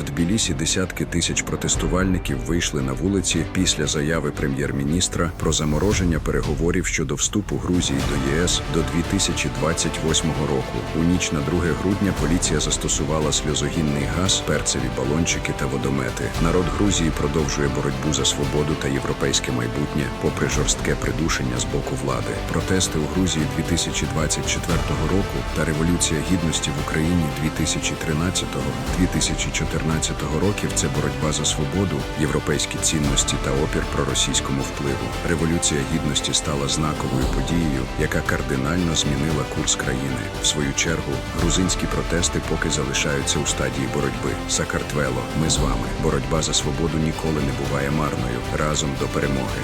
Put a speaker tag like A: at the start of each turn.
A: В Тбілісі десятки тисяч протестувальників вийшли на вулиці після заяви прем'єр-міністра про замороження переговорів щодо вступу Грузії до ЄС до 2028 року. У ніч на 2 грудня поліція застосувала сльозогінний газ, перцеві балончики та водомети. Народ Грузії продовжує боротьбу за свободу та європейське майбутнє, попри жорстке придушення з боку влади. Протести у Грузії 2024 року та революція гідності в Україні 2013-2014 років це боротьба за свободу, європейські цінності та опір проросійському впливу. Революція гідності стала знаковою подією, яка кардинально змінила курс країни. В свою чергу, грузинські протести поки залишаються у стадії боротьби. Сакартвело, ми з вами. Боротьба за свободу ніколи не буває марною. Разом до перемоги.